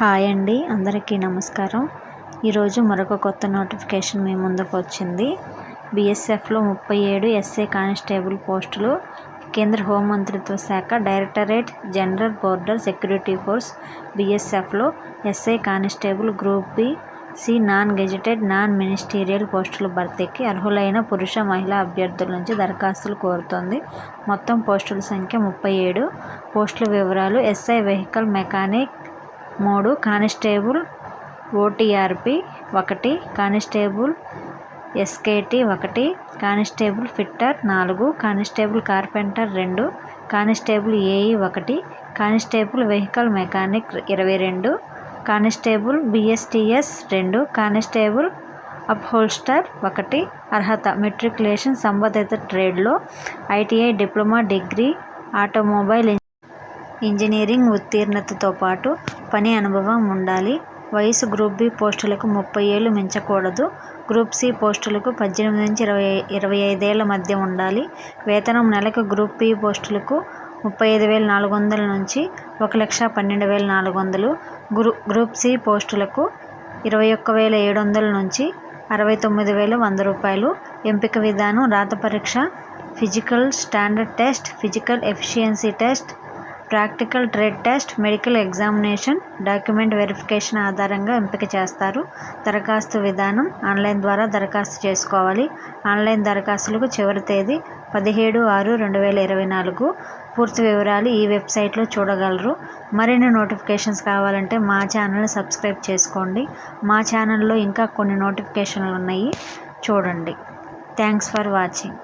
Hi అండి అందరికీ నమస్కారం. ఈరోజు మరొక కొత్త నోటిఫికేషన్ మీ ముందుకు వచ్చింది. బీఎస్ఎఫ్లో ముప్పై ఏడు ఎస్ఏ కానిస్టేబుల్ పోస్టులు కేంద్ర హోంమంత్రిత్వ శాఖ directorate general border security force బీఎస్ఎఫ్లో SI constable group B C non gazetted non ministerial పోస్టుల భర్తీకి అర్హులైన పురుష మహిళా అభ్యర్థుల నుంచి దరఖాస్తులు కోరుతోంది. మొత్తం పోస్టుల సంఖ్య ముప్పై ఏడు. పోస్టుల వివరాలు ఎస్ఐ వెహికల్ మెకానిక్ మూడు కానిస్టేబుల్ ఓటీఆర్పి ఒకటి కానిస్టేబుల్ ఎస్కేటి ఒకటి కానిస్టేబుల్ ఫిట్టర్ నాలుగు కానిస్టేబుల్ కార్పెంటర్ రెండు కానిస్టేబుల్ ఏఈ ఒకటి కానిస్టేబుల్ వెహికల్ మెకానిక్ ఇరవై రెండు కానిస్టేబుల్ బిఎస్టిఎస్ రెండు కానిస్టేబుల్ అప్హోల్స్టర్ ఒకటి అర్హత మెట్రికులేషన్ సంబంధిత ట్రేడ్లో ITI diploma degree automobile engineering ఉత్తీర్ణతతో పాటు పని అనుభవం ఉండాలి. వయసు గ్రూప్ బి పోస్టులకు ముప్పై ఏళ్ళు మించకూడదు. గ్రూప్ సి పోస్టులకు పద్దెనిమిది నుంచి ఇరవై ఇరవై ఐదేళ్ళ మధ్య ఉండాలి. వేతనం నెలకు గ్రూప్ బి పోస్టులకు ముప్పై ఐదు వేల నాలుగు వందల నుంచి ఒక లక్ష పన్నెండు వేల నాలుగు వందలు. గ్రూ గ్రూప్ సి పోస్టులకు ఇరవై ఒక్క వేల ఏడు వందల నుంచి అరవై తొమ్మిది వేల వంద రూపాయలు. ఎంపిక విధానం రాత పరీక్ష physical standard test physical efficiency test practical trade test medical examination document verification ఆధారంగా ఎంపిక చేస్తారు. దరఖాస్తు విధానం ఆన్లైన్ ద్వారా దరఖాస్తు చేసుకోవాలి. ఆన్లైన్ దరఖాస్తులకు చివరి తేదీ పదిహేడు ఆరు రెండు వేల ఇరవై నాలుగు. పూర్తి వివరాలు ఈ వెబ్సైట్లో చూడగలరు. మరిన్ని నోటిఫికేషన్స్ కావాలంటే మా ఛానల్ని సబ్స్క్రైబ్ చేసుకోండి. మా ఛానల్లో ఇంకా కొన్ని నోటిఫికేషన్లు ఉన్నాయి. చూడండి. Thanks for watching.